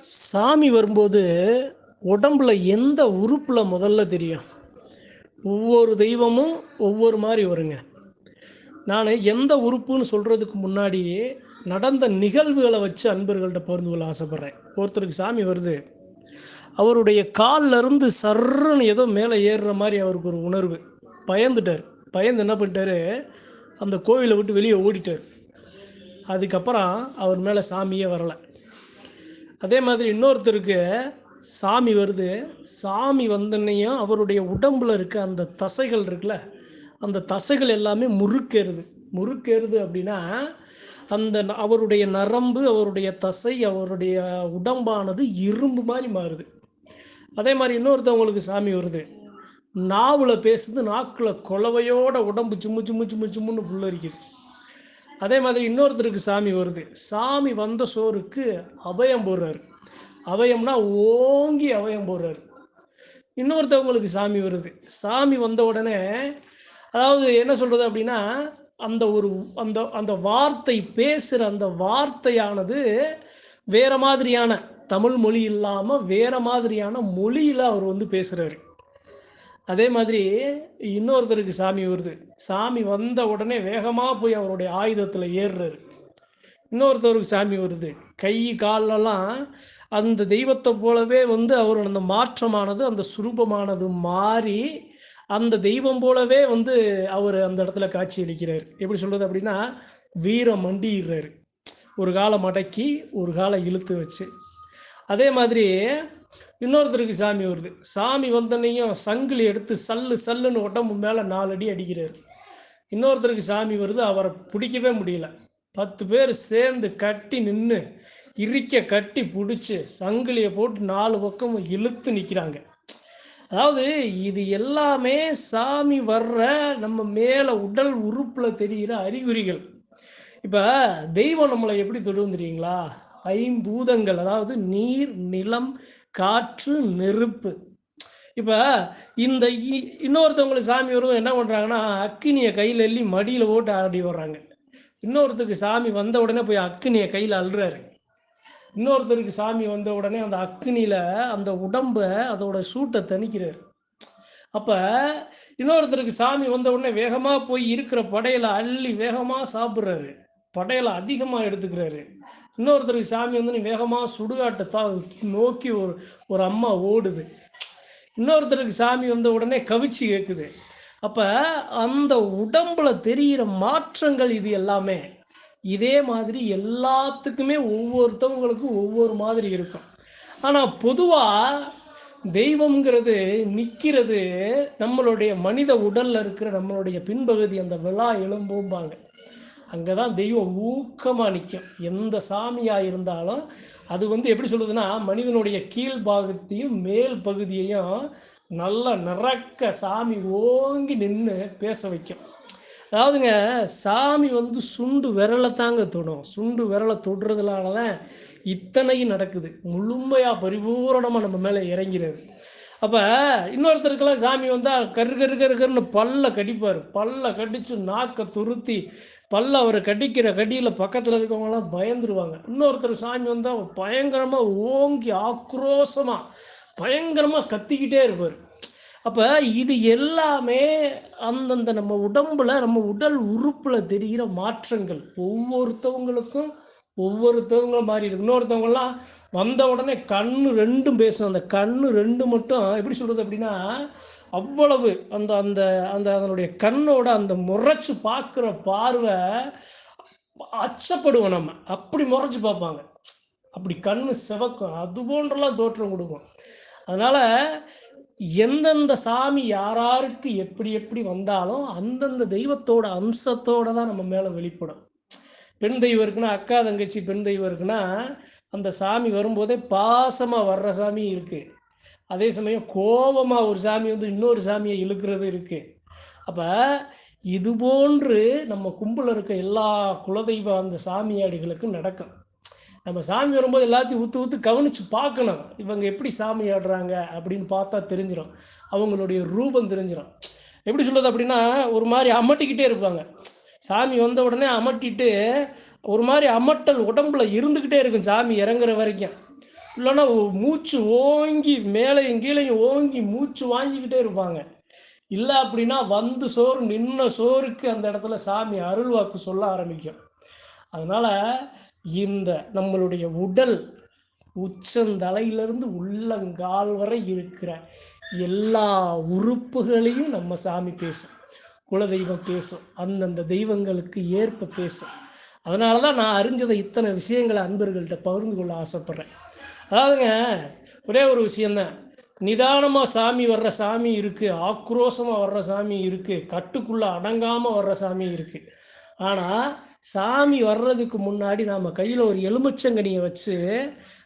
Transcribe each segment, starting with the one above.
சாமி வரும்போது உடம்புல எந்த உறுப்பில் முதல்ல தெரியும்? ஒவ்வொரு தெய்வமும் ஒவ்வொரு மாதிரி வருங்க. நான் எந்த உறுப்புன்னு சொல்கிறதுக்கு முன்னாடி நடந்த நிகழ்வுகளை வச்சு அன்பர்கள்ட்ட பகிர்ந்து கொள்ள ஆசைப்பட்றேன். ஒருத்தருக்கு சாமி வருது. அவருடைய கால்ல இருந்து சர்றன்னு ஏதோ மேலே ஏறுற மாதிரி அவருக்கு ஒரு உணர்வு. பயந்துட்டார். பயந்து என்ன பண்ணிட்டாரு? அந்த கோவிலை விட்டு வெளியே ஓடிட்டார். அதுக்கப்புறம் அவர் மேலே சாமியே வரலை. அதே மாதிரி இன்னொருத்தருக்கு சாமி வருது. சாமி வந்தோன்னையும் அவருடைய உடம்பில் இருக்க அந்த தசைகள் இருக்குல்ல அந்த தசைகள் எல்லாமே முறுக்கேறுது. முறுக்கேறுது அப்படின்னா அந்த ந- அவருடைய நரம்பு அவருடைய தசை அவருடைய உடம்பானது இரும்பு மாதிரி மாறுது. அதே மாதிரி இன்னொருத்தவங்களுக்கு சாமி வருது. நாவில் பேசுது நாக்கில் குலவையோட உடம்பு சும்மு சும்மு சும்மு சும்முன்னு புல்லரிக்குது. அதே மாதிரி இன்னொருத்தருக்கு சாமி வருது. சாமி வந்த சோறுக்கு அபயம் போடுறாரு. அபயம்னா ஓங்கி அபயம் போடுறாரு. இன்னொருத்தவங்களுக்கு சாமி வருது. சாமி வந்த உடனே அதாவது என்ன சொல்கிறது அப்படின்னா அந்த ஒரு அந்த அந்த வார்த்தை பேசுகிற அந்த வார்த்தையானது வேற மாதிரியான தமிழ் மொழி இல்லாமல் வேற மாதிரியான மொழியில் அவர் வந்து பேசுகிறாரு அதே மாதிரி இன்னொருத்தருக்கு சாமி வருது. சாமி வந்த உடனே வேகமாக போய் அவருடைய ஆயுதத்தில் ஏறுறாரு. இன்னொருத்தருக்கு சாமி வருது. கை காலெல்லாம் அந்த தெய்வத்தை போலவே வந்து அவரோட அந்த மாற்றமானது அந்த சுரூபமானது மாறி அந்த தெய்வம் போலவே வந்து அவர் அந்த இடத்துல காட்சி அளிக்கிறார். எப்படி சொல்கிறது அப்படின்னா வீரம் மண்டிடுறாரு ஒரு காலை மடக்கி ஒரு காலை இழுத்து வச்சு. அதே மாதிரி இன்னொருத்தருக்கு சாமி வருது. சாமி வந்தனையும் சங்கிலி எடுத்து சல்லு சல்லுன்னு உடம்பு மேலே நாலு அடி அடிக்கிறார். இன்னொருத்தருக்கு சாமி வருது அவரை பிடிக்கவே முடியல. பத்து பேர் சேர்ந்து கட்டி நின்று இறுக்க கட்டி பிடிச்சி சங்கிலியை போட்டு நாலு பக்கமும் இழுத்து நிற்கிறாங்க அதாவது இது எல்லாமே சாமி வர்ற நம்ம மேலே உடல் உறுப்பில் தெரிகிற அறிகுறிகள். இப்போ தெய்வம் நம்மளை எப்படி தொடுவோம் தெரியுங்களா? ஐம்பூதங்கள் அதாவது நீர் நிலம் காற்று நெருப்பு. இப்போ இந்த இ- இன்னொருத்தவங்களுக்கு சாமி வருவோம் என்ன பண்ணுறாங்கன்னா அக்கினியை கையில் எள்ளி மடியில் ஓட்டு ஆடி வர்றாங்க. இன்னொருத்தருக்கு சாமி வந்த உடனே போய் அக்கினியை கையில் அள்ளுறாரு. இன்னொருத்தருக்கு சாமி வந்த உடனே அந்த அக்னியில் அந்த உடம்பை அதோட சூட்டை தணிக்கிறார். அப்போ இன்னொருத்தருக்கு சாமி வந்த உடனே வேகமாக போய் இருக்கிற படையில் அள்ளி வேகமாக சாப்பிட்றாரு. படையலை அதிகமாக எடுத்துக்கிறாரு. இன்னொருத்தருக்கு சாமி வந்து வேகமாக சுடுகாட்டை நோக்கி ஒரு ஒரு அம்மா ஓடுது. இன்னொருத்தருக்கு சாமி வந்த உடனே கவிச்சு கேட்குது அப்போ அந்த உடம்புல தெரிகிற மாற்றங்கள் இது எல்லாமே இதே மாதிரி எல்லாத்துக்குமே ஒவ்வொருத்தவங்களுக்கும் ஒவ்வொரு மாதிரி இருக்கும். ஆனால் பொதுவாக தெய்வம்ங்கிறது நிற்கிறது நம்மளுடைய மனித உடலில் இருக்கிற நம்மளுடைய பின்பகுதி அந்த விழா எலும்பும்பாங்க அங்கே தான் தெய்வம் ஊக்கமாக நிற்கும் எந்த சாமியாக இருந்தாலும் அது வந்து எப்படி சொல்லுதுன்னா மனிதனுடைய கீழ்பாகத்தையும் மேல் பகுதியையும் நல்லா நிறக்க சாமி ஓங்கி நின்று பேச வைக்கும். அதாவதுங்க சாமி வந்து சுண்டு விரலை தாங்க தொடும். சுண்டு விரலை தொடுறதுனால தான் இத்தனையும் நடக்குது. முழுமையாக பரிபூரணமாக நம்ம மேலே இறங்கிறது. அப்போ இன்னொருத்தருக்கெல்லாம் சாமி வந்தால் கரு கரு கரு கருன்னு பல்ல கடிப்பார். பல்ல கடித்து நாக்கை துருத்தி பல்ல அவரை கடிக்கிற கடியில் பக்கத்தில் இருக்கவங்களாம் பயந்துருவாங்க. இன்னொருத்தர் சாமி வந்தால் பயங்கரமாக ஓங்கி ஆக்ரோஷமாக பயங்கரமாக கத்திக்கிட்டே இருப்பார். அப்போ இது எல்லாமே அந்தந்த நம்ம உடம்புல நம்ம உடல் உறுப்பில் தெரிகிற மாற்றங்கள். ஒவ்வொருத்தவங்களுக்கும் ஒவ்வொருத்தவங்க மாறி இருக்கு. இன்னொருத்தவங்கலாம் வந்த உடனே கண்ணு ரெண்டும் பேசும் அந்த கண்ணு ரெண்டு மட்டும் எப்படி சொல்கிறது அப்படின்னா அவ்வளவு அந்த அந்த அந்த அதனுடைய கண்ணோட அந்த முறைச்சு பார்க்குற பார்வை அச்சப்படுவோம் நம்ம. அப்படி முறைச்சு பார்ப்பாங்க. அப்படி கண்ணு சிவக்கும். அது போன்றலாம் தோற்றம் கொடுக்கும். அதனால் எந்தெந்த சாமி யாராருக்கு எப்படி எப்படி வந்தாலும் அந்தந்த தெய்வத்தோட அம்சத்தோட தான் நம்ம மேலே வெளிப்படும். பெண் தெய்வம் இருக்குன்னா அக்கா தங்கச்சி பெண் தெய்வம் இருக்குன்னா அந்த சாமி வரும்போதே பாசமாக வர்ற சாமி இருக்குது அதே சமயம் கோபமாக ஒரு சாமி வந்து இன்னொரு சாமியை இழுக்கிறது இருக்குது அப்போ இது போன்று நம்ம கும்பலில் இருக்க எல்லா குலதெய்வ அந்த சாமியாடிகளுக்கும் நடக்கும். நம்ம சாமி வரும்போது எல்லாத்தையும் ஊற்று ஊற்று கவனித்து பார்க்கணும். இவங்க எப்படி சாமி ஆடுறாங்க அப்படின்னு பார்த்தா தெரிஞ்சிடும் அவங்களுடைய ரூபம் தெரிஞ்சிடும் எப்படி சொல்கிறது அப்படின்னா ஒரு மாதிரி அமட்டிக்கிட்டே இருப்பாங்க. சாமி வந்த உடனே அமட்டிட்டு ஒரு மாதிரி அமட்டல் உடம்புல இருந்துக்கிட்டே இருக்கும் சாமி இறங்குற வரைக்கும். இல்லைன்னா மூச்சு ஓங்கி மேலையும் கீழையும் ஓங்கி மூச்சு வாங்கிக்கிட்டே இருப்பாங்க. இல்லை அப்படின்னா வந்து சோறு நின்ன சோறுக்கு அந்த இடத்துல சாமி அருள்வாக்கு சொல்ல ஆரம்பிக்கும். அதனால் இந்த நம்மளுடைய உடல் உச்சந்தலையிலிருந்து உள்ளங்கால் வரை இருக்கிற எல்லா உறுப்புகளையும் நம்ம சாமி பேசும். குலதெய்வம் பேசும் அந்தந்த தெய்வங்களுக்கு ஏற்ப பேசும் அதனால தான் நான் அறிஞ்சதை இத்தனை விஷயங்களை அன்பர்கள்ட்ட பகிர்ந்து கொள்ள ஆசைப்பட்றேன். அதாவதுங்க ஒரே ஒரு விஷயந்தான் நிதானமாக சாமி வர்ற சாமி இருக்குது ஆக்ரோஷமாக வர்ற சாமி இருக்குது கட்டுக்குள்ளே அடங்காமல் வர்ற சாமி இருக்குது ஆனால் சாமி வர்றதுக்கு முன்னாடி நாம் கையில் ஒரு எலுமிச்சங்கனியை வச்சு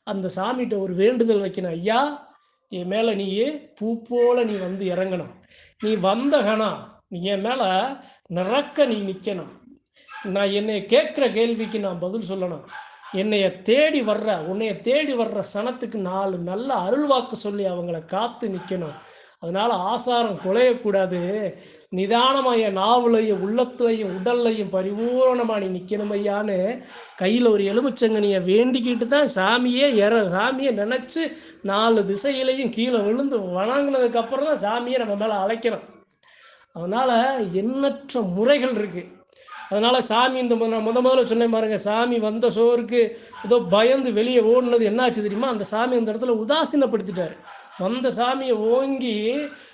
அந்த சாமிகிட்ட ஒரு வேண்டுதல் வைக்கணும். ஐயா என் மேலே நீ பூ போல நீ வந்து இறங்கணும். நீ வந்த கணம் என் மேலே நிறக்க நீ நிற்கணும் நான் என்னை கேட்குற கேள்விக்கு நான் பதில் சொல்லணும். என்னைய தேடி வர்ற உன்னைய தேடி வர்ற சனத்துக்கு நாலு நல்ல அருள்வாக்கு சொல்லி அவங்கள காத்து நிற்கணும் அதனால ஆசாரம் குலையக்கூடாது நிதானமாக என் நாவலையும் உள்ளத்துலையும் உடல்லையும் பரிபூரணமாக நீ நிற்கணும் ஐயான்னு கையில் ஒரு எலுமிச்சங்கனியை வேண்டிக்கிட்டு தான் சாமியே இற சாமியை நினச்சி நாலு திசையிலையும் கீழே விழுந்து வணங்கினதுக்கப்புறம் தான் சாமியை நம்ம மேலே அழைக்கணும். அதனால் எண்ணற்ற முறைகள் இருக்குது அதனால் சாமி இந்த முத முத முதல்ல சொன்னேன் பாருங்க சாமி வந்த சோருக்கு ஏதோ பயந்து வெளியே ஓடுனது என்னாச்சு தெரியுமா? அந்த சாமி அந்த இடத்துல உதாசீனப்படுத்திட்டாரு. வந்த சாமியை ஓங்கி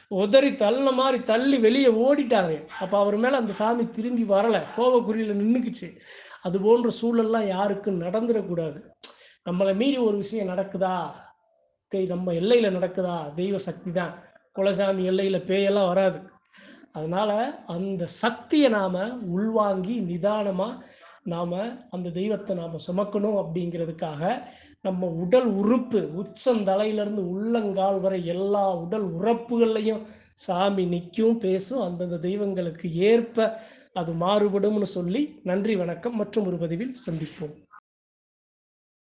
உதறி தள்ள மாதிரி தள்ளி வெளியே ஓடிட்டாரு. அப்போ அவர் மேலே அந்த சாமி திரும்பி வரலை. கோபக்குறியில் நின்றுக்குச்சு அது போன்ற சூழல்லாம் யாருக்கும் நடந்துடக்கூடாது. நம்மளை மீறி ஒரு விஷயம் நடக்குதா? தெய் நம்ம எல்லையில் நடக்குதா? தெய்வ சக்தி தான். குலசாமி எல்லையில் பேயெல்லாம் வராது. அதனால் அந்த சக்தியை நாம் உள்வாங்கி நிதானமாக நாம் அந்த தெய்வத்தை நாம் சுமக்கணும் அப்படிங்கிறதுக்காக நம்ம உடல் உறுப்பு உச்சந்தலையிலேருந்து உள்ளங்கால் வரை எல்லா உடல் உறப்புகள்லையும் சாமி நிற்கும் பேசும் அந்தந்த தெய்வங்களுக்கு ஏற்ப அது மாறுபடும்னு சொல்லி நன்றி வணக்கம் மற்றும் ஒரு பதிவில் சந்திப்போம்.